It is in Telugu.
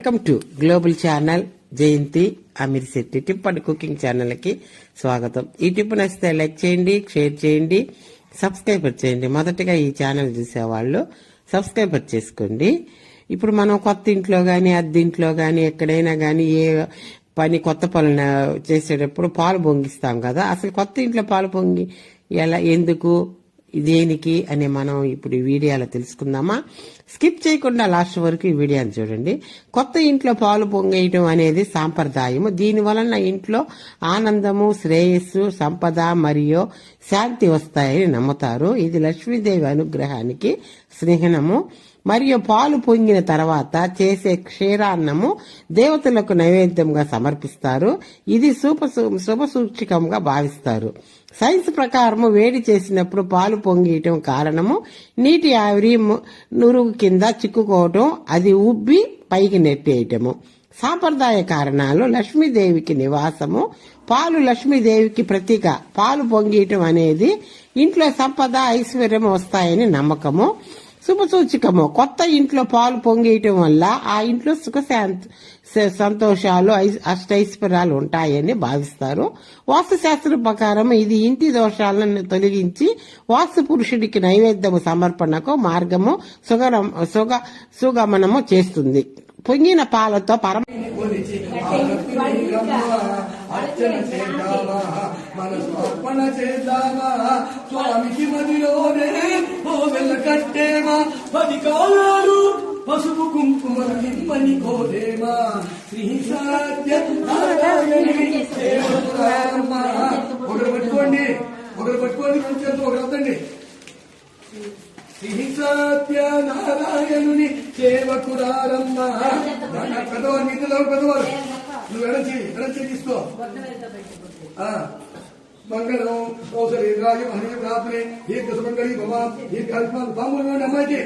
Welcome to global channel Jayanti Amir Shetty tip and cooking ఛానల్కి స్వాగతం. ఈ టిప్ నచ్చితే లైక్ చేయండి షేర్ చేయండి సబ్స్క్రైబర్ చేయండి. మొదటగా ఈ ఛానల్ చూసేవాళ్ళు సబ్స్క్రైబర్ చేసుకోండి. ఇప్పుడు మనం కొత్త ఇంట్లో కానీ అద్దె ఇంట్లో కానీ ఎక్కడైనా కానీ ఏ పని కొత్త పనులు చేసేటప్పుడు పాలు పొంగిస్తాం కదా. అసలు కొత్త ఇంట్లో పాలు పొంగి ఎలా ఎందుకు? దేనికి అని మనం ఇప్పుడు ఈ వీడియోలో తెలుసుకుందామా? స్కిప్ చేయకుండా లాస్ట్ వరకు ఈ వీడియోని చూడండి. కొత్త ఇంట్లో పాలు పొంగేయటం అనేది సాంప్రదాయము. దీని వలన ఇంట్లో ఆనందము శ్రేయస్సు సంపద మరియు శాంతి వస్తాయని నమ్ముతారు. ఇది లక్ష్మీదేవి అనుగ్రహానికి స్నేహనము మరియు పాలు పొంగిన తర్వాత చేసే క్షీరాన్నము దేవతలకు నైవేద్యంగా సమర్పిస్తారు. ఇది శుభ శుభ సూచికంగా భావిస్తారు. సైన్స్ ప్రకారము వేడి చేసినప్పుడు పాలు పొంగియటం కారణము నీటి ఆవిరి ము- నురుగు కింద చిక్కుకోవటం అది ఉబ్బి పైకి నెట్టేయటము. సాంప్రదాయ కారణాలు లక్ష్మీదేవికి నివాసము పాలు లక్ష్మీదేవికి ప్రతీక. పాలు పొంగియటం అనేది ఇంట్లో సంపద ఐశ్వర్యం వస్తాయని నమ్మకము. శుభసూచికము. కొత్త ఇంట్లో పాలు పొంగేయటం వల్ల ఆ ఇంట్లో సుఖశాంతి సంతోషాలు అష్టైశ్వర్యాలు ఉంటాయని భావిస్తారు. వాస్తుశాస్త్రం ప్రకారం ఇది ఇంటి దోషాలను తొలగించి వాస్తు పురుషుడికి నైవేద్యము సమర్పణకు మార్గము సుగరం సుగ సుగమనము చేస్తుంది. పొంగిన పాలతో పరమ చేద్దామా? స్వామికి మదిలో పది కాలాలు పసుపు కుంకుమ నిమ్మని కోదేమా శ్రీ సత్య ఒకరు పట్టుకోండి ఒకరు పట్టుకోండి రెండు ఒకరు వద్దండి. శ్రీ సత్య నారాయణుని సేవకురారమ్మ పెద్దవారు నీతిలో పెద్దవారు. నువ్వు ఎడచి ఎడచి తీసుకో. మంగళం కౌసలి రాజు హరి రాత్రి ఈ కృష్ణ మంగళి భగవాన్ ఈ కార్యక్రమాలు బాగుంది అమ్మాయికి.